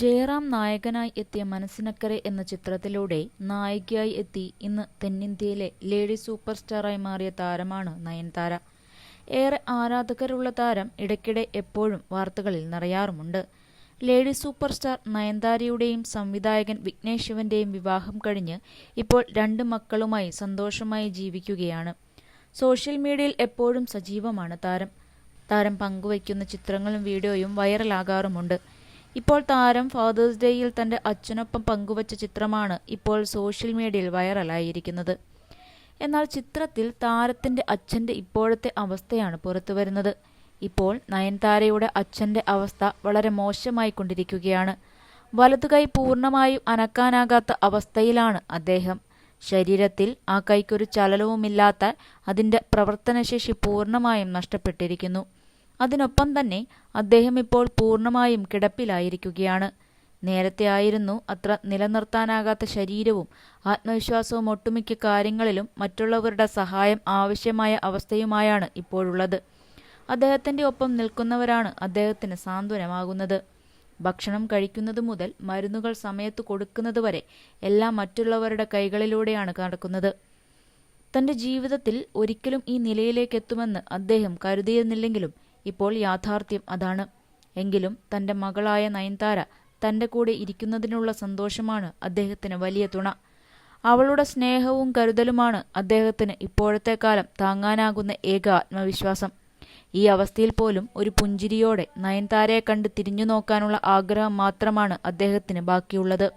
ജയറാം നായകനായി എത്തിയ മനസ്സിനക്കരെ എന്ന ചിത്രത്തിലൂടെ നായികയായി എത്തി ഇന്ന് തെന്നിന്ത്യയിലെ ലേഡി സൂപ്പർ സ്റ്റാറായി മാറിയ താരമാണ് നയൻതാര. ഏറെ ആരാധകരുള്ള താരം ഇടയ്ക്കിടെ എപ്പോഴും വാർത്തകളിൽ നിറയാറുമുണ്ട്. ലേഡി സൂപ്പർ സ്റ്റാർ നയൻതാരയുടെയും സംവിധായകൻ വിഘ്നേഷ് ശിവന്റെയും വിവാഹം കഴിഞ്ഞ് ഇപ്പോൾ രണ്ട് മക്കളുമായി സന്തോഷമായി ജീവിക്കുകയാണ്. സോഷ്യൽ മീഡിയയിൽ എപ്പോഴും സജീവമാണ് താരം. താരം പങ്കുവയ്ക്കുന്ന ചിത്രങ്ങളും വീഡിയോയും വൈറലാകാറുമുണ്ട്. ഇപ്പോൾ താരം ഫാദേഴ്സ് ഡേയിൽ തന്റെ അച്ഛനൊപ്പം പങ്കുവച്ച ചിത്രമാണ് ഇപ്പോൾ സോഷ്യൽ മീഡിയയിൽ വൈറലായിരിക്കുന്നത് എന്നാൽ ചിത്രത്തിൽ താരത്തിന്റെ അച്ഛന്റെ ഇപ്പോഴത്തെ അവസ്ഥയാണ് പുറത്തുവരുന്നത്. ഇപ്പോൾ നയൻതാരയുടെ അച്ഛന്റെ അവസ്ഥ വളരെ മോശമായി കൊണ്ടിരിക്കുകയാണ് വലതുകൈ പൂർണമായും അനക്കാനാകാത്ത അവസ്ഥയിലാണ് അദ്ദേഹം. ശരീരത്തിൽ ആ കൈക്കൊരു ചലനവുമില്ലാത്ത അതിന്റെ പ്രവർത്തനശേഷി പൂർണമായും നഷ്ടപ്പെട്ടിരിക്കുന്നു. അതിനൊപ്പം തന്നെ അദ്ദേഹം ഇപ്പോൾ പൂർണമായും കിടപ്പിലായിരിക്കുകയാണ്. നേരത്തെ ആയിരുന്നു അത്ര നിലനിർത്താനാകാത്ത ശരീരവും ആത്മവിശ്വാസവും ഒട്ടുമിക്ക കാര്യങ്ങളിലും മറ്റുള്ളവരുടെ സഹായം ആവശ്യമായ അവസ്ഥയുമായാണ് ഇപ്പോഴുള്ളത്. അദ്ദേഹത്തിന്റെ ഒപ്പം നിൽക്കുന്നവരാണ് അദ്ദേഹത്തിന് സാന്ത്വനമാകുന്നത്. ഭക്ഷണം കഴിക്കുന്നത് മുതൽ മരുന്നുകൾ സമയത്ത് കൊടുക്കുന്നത് വരെ എല്ലാം മറ്റുള്ളവരുടെ കൈകളിലൂടെയാണ് നടക്കുന്നത് തന്റെ ജീവിതത്തിൽ ഒരിക്കലും ഈ നിലയിലേക്ക് എത്തുമെന്ന് അദ്ദേഹം കരുതിയിരുന്നില്ലെങ്കിലും ഇപ്പോൾ യാഥാർത്ഥ്യം അതാണ്. എങ്കിലും തന്റെ മകളായ നയൻതാര തന്റെ കൂടെ ഇരിക്കുന്നതിനുള്ള സന്തോഷമാണ് അദ്ദേഹത്തിന് വലിയ തുണ. അവളുടെ സ്നേഹവും കരുതലുമാണ് അദ്ദേഹത്തിന് ഇപ്പോഴത്തെ കാലം താങ്ങാനാകുന്ന ഏക ആത്മവിശ്വാസം. ഈ അവസ്ഥയിൽ പോലും ഒരു പുഞ്ചിരിയോടെ നയൻതാരയെ കണ്ട് തിരിഞ്ഞു നോക്കാനുള്ള ആഗ്രഹം മാത്രമാണ് അദ്ദേഹത്തിന് ബാക്കിയുള്ളത്.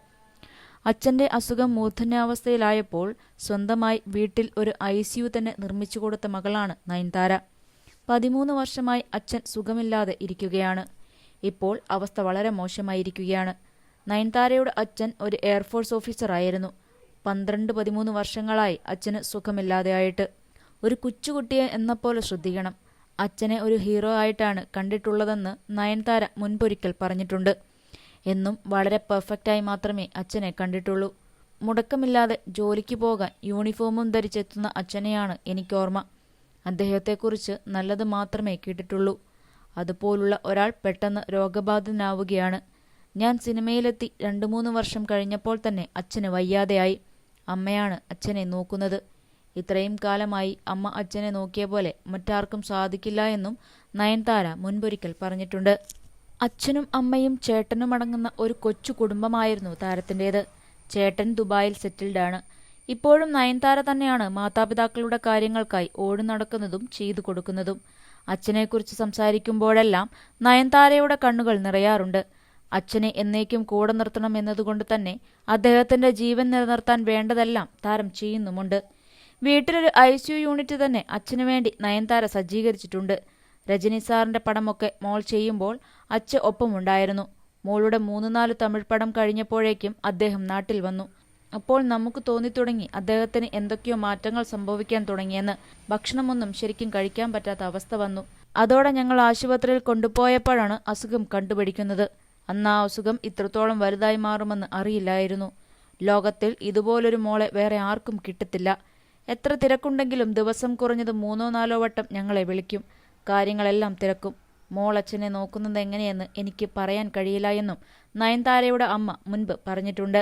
അച്ഛന്റെ അസുഖം മൂർധന്യാവസ്ഥയിലായപ്പോൾ സ്വന്തമായി വീട്ടിൽ ഒരു ഐ തന്നെ നിർമ്മിച്ചു കൊടുത്ത മകളാണ് നയൻതാര. പതിമൂന്ന് വർഷമായി അച്ഛൻ സുഖമില്ലാതെ ഇരിക്കുകയാണ്. ഇപ്പോൾ അവസ്ഥ വളരെ മോശമായിരിക്കുകയാണ്. നയൻതാരയുടെ അച്ഛൻ ഒരു എയർഫോഴ്സ് ഓഫീസറായിരുന്നു പന്ത്രണ്ട് പതിമൂന്ന് വർഷങ്ങളായി അച്ഛന് സുഖമില്ലാതെയായിട്ട്. ഒരു കൊച്ചുകുട്ടിയെ എന്ന പോലെ ശ്രദ്ധിക്കണം. അച്ഛനെ ഒരു ഹീറോ ആയിട്ടാണ് കണ്ടിട്ടുള്ളതെന്ന് നയൻതാര മുൻപൊരിക്കൽ പറഞ്ഞിട്ടുണ്ട്. എന്നും വളരെ പെർഫെക്റ്റായി മാത്രമേ അച്ഛനെ കണ്ടിട്ടുള്ളൂ. മുടക്കമില്ലാതെ ജോലിക്ക് പോകാൻ യൂണിഫോമും ധരിച്ചെത്തുന്ന അച്ഛനെയാണ് എനിക്കോർമ്മ. അദ്ദേഹത്തെക്കുറിച്ച് നല്ലത് മാത്രമേ കേട്ടിട്ടുള്ളൂ. അതുപോലുള്ള ഒരാൾ പെട്ടെന്ന് രോഗബാധിതനാവുകയാണ്. ഞാൻ സിനിമയിലെത്തി രണ്ടു മൂന്ന് വർഷം കഴിഞ്ഞപ്പോൾ തന്നെ അച്ഛന് വയ്യാതെയായി. അമ്മയാണ് അച്ഛനെ നോക്കുന്നത്. ഇത്രയും കാലമായി അമ്മ അച്ഛനെ നോക്കിയ പോലെ മറ്റാർക്കും സാധിക്കില്ല എന്നും നയൻതാര മുൻപൊരിക്കൽ പറഞ്ഞിട്ടുണ്ട്. അച്ഛനും അമ്മയും ചേട്ടനും അടങ്ങുന്ന ഒരു കൊച്ചു കുടുംബമായിരുന്നു താരത്തിന്റേത്. ചേട്ടൻ ദുബായിൽ സെറ്റിൽഡാണ്. ഇപ്പോഴും നയൻതാര തന്നെയാണ് മാതാപിതാക്കളുടെ കാര്യങ്ങൾക്കായി ഓടി നടക്കുന്നതും ചെയ്തു കൊടുക്കുന്നതും അച്ഛനെക്കുറിച്ച് സംസാരിക്കുമ്പോഴെല്ലാം നയൻതാരയുടെ കണ്ണുകൾ നിറയാറുണ്ട്. അച്ഛനെ എന്നേക്കും കൂടെ നിർത്തണം എന്നതുകൊണ്ട് തന്നെ അദ്ദേഹത്തിന്റെ ജീവൻ നിലനിർത്താൻ വേണ്ടതെല്ലാം താരം ചെയ്യുന്നുമുണ്ട്. വീട്ടിലൊരു ഐ സിയു യൂണിറ്റ് തന്നെ അച്ഛനു വേണ്ടി നയൻതാര സജ്ജീകരിച്ചിട്ടുണ്ട്. രജനി സാറിന്റെ പടമൊക്കെ മോൾ ചെയ്യുമ്പോൾ അച്ഛ ഒപ്പമുണ്ടായിരുന്നു. മോളുടെ മൂന്ന് നാല് തമിഴ് പടം കഴിഞ്ഞപ്പോഴേക്കും അദ്ദേഹം നാട്ടിൽ വന്നു. അപ്പോൾ നമുക്ക് തോന്നിത്തുടങ്ങി അദ്ദേഹത്തിന് എന്തൊക്കെയോ മാറ്റങ്ങൾ സംഭവിക്കാൻ തുടങ്ങിയെന്ന് ഭക്ഷണമൊന്നും ശരിക്കും കഴിക്കാൻ പറ്റാത്ത അവസ്ഥ വന്നു. അതോടെ ഞങ്ങൾ ആശുപത്രിയിൽ കൊണ്ടുപോയപ്പോഴാണ് അസുഖം കണ്ടുപിടിക്കുന്നത്. അന്ന് ആ അസുഖം ഇത്രത്തോളം വലുതായി മാറുമെന്ന് അറിയില്ലായിരുന്നു. ലോകത്തിൽ ഇതുപോലൊരു മോളെ വേറെ ആർക്കും കിട്ടത്തില്ല. എത്ര തിരക്കുണ്ടെങ്കിലും ദിവസം കുറഞ്ഞത് മൂന്നോ നാലോ വട്ടം ഞങ്ങളെ വിളിക്കും. കാര്യങ്ങളെല്ലാം തിരക്കും. മോൾ അച്ഛനെ നോക്കുന്നത് എങ്ങനെയെന്ന് എനിക്ക് പറയാൻ കഴിയില്ല എന്നും നയൻതാരയുടെ അമ്മ മുൻപ് പറഞ്ഞിട്ടുണ്ട്.